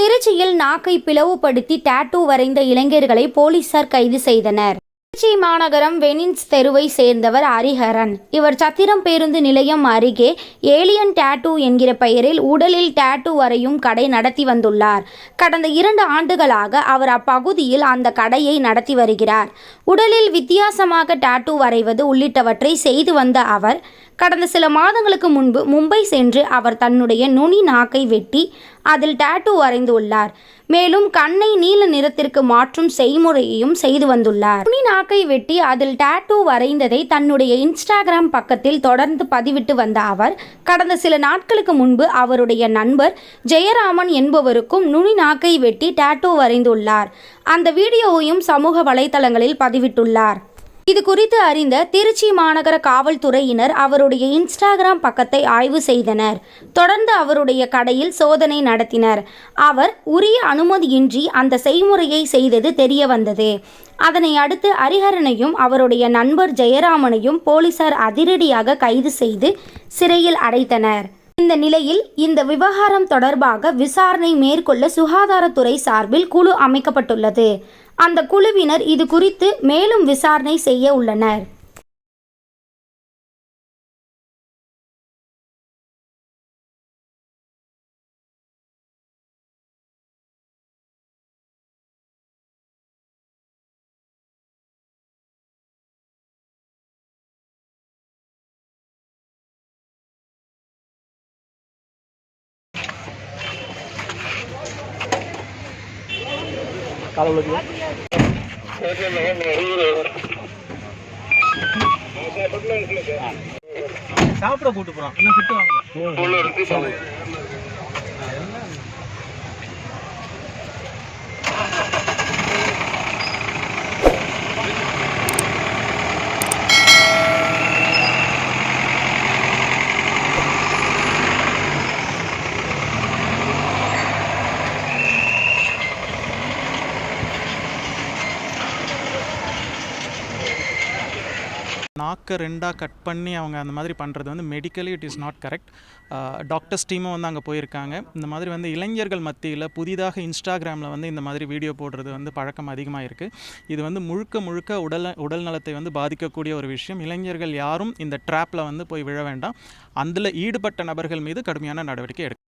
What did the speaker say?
திருச்சியில் நாக்கை பிளவுபடுத்தி டாட்டூ வரைந்த இளைஞர்களை போலீசார் கைது செய்தனர். திருச்சி மாநகரம் வெனின்ஸ் தெருவை சேர்ந்தவர் ஹரிஹரன். இவர் சத்திரம் பேருந்து நிலையம் அருகே ஏலியன் டாட்டூ என்கிற பெயரில் உடலில் டாட்டூ வரையும் கடை நடத்தி வந்துள்ளார். கடந்த இரண்டு ஆண்டுகளாக அவர் அப்பகுதியில் அந்த கடையை நடத்தி வருகிறார். உடலில் வித்தியாசமாக டாட்டூ வரைவது உள்ளிட்டவற்றை செய்து வந்த அவர் கடந்த சில மாதங்களுக்கு முன்பு மும்பை சென்று அவர் தன்னுடைய நுனி நாக்கை வெட்டி அதில் டாட்டூ வரைந்துள்ளார் மேலும் கண்ணை நீல நிறத்திற்கு மாற்றும் செய்முறையையும் செய்து வந்துள்ளார். நுனி நாக்கை வெட்டி அதில் டாட்டூ வரைந்ததை தன்னுடைய இன்ஸ்டாகிராம் பக்கத்தில் தொடர்ந்து பதிவிட்டு வந்த அவர் கடந்த சில நாட்களுக்கு முன்பு அவருடைய நண்பர் ஜெயராமன் என்பவருக்கும் நுனி நாக்கை வெட்டி டாட்டூ வரைந்துள்ளார். அந்த வீடியோவையும் சமூக வலைதளங்களில் பதிவிட்டுள்ளார். இது குறித்து அறிந்த திருச்சி மாநகர காவல்துறையினர் அவருடைய இன்ஸ்டாகிராம் பக்கத்தை ஆய்வு செய்தனர். தொடர்ந்து அவருடைய கடையில் சோதனை நடத்தினர். அவர் உரிய அனுமதியின்றி அந்த செய்முறையை செய்தது தெரிய வந்தது அதனை அடுத்து ஹரிஹரனையும் அவருடைய நண்பர் ஜெயராமனையும் போலீசார் அதிரடியாக கைது செய்து சிறையில் அடைத்தனர். இந்த நிலையில் இந்த விவகாரம் தொடர்பாக விசாரணை மேற்கொள்ள சுகாதாரத்துறை சார்பில் குழு அமைக்கப்பட்டுள்ளது. அந்த குழுவினர் இது குறித்து மேலும் விசாரணை செய்ய உள்ளனர். சாப்பிட கூட்டு போறோம் இன்னும் ஃபிட்டு வாங்க நாக்கை ரெண்டாக கட் பண்ணி அவங்க அந்த மாதிரி பண்ணுறது வந்து medically it is not correct doctors டீமும் வந்து அங்கே போயிருக்காங்க. இந்த மாதிரி வந்து இளைஞர்கள் மத்தியில் புதிதாக இன்ஸ்டாகிராமில் வந்து இந்த மாதிரி வீடியோ போடுறது வந்து பழக்கம் அதிகமாக இருக்குது இது வந்து முழுக்க முழுக்க உடல் உடல் நலத்தை வந்து பாதிக்கக்கூடிய ஒரு விஷயம். இளைஞர்கள் யாரும் இந்த ட்ராப்பில் வந்து போய் விழ வேண்டாம். அதில் ஈடுபட்ட நபர்கள் மீது கடுமையான நடவடிக்கை எடுக்கும்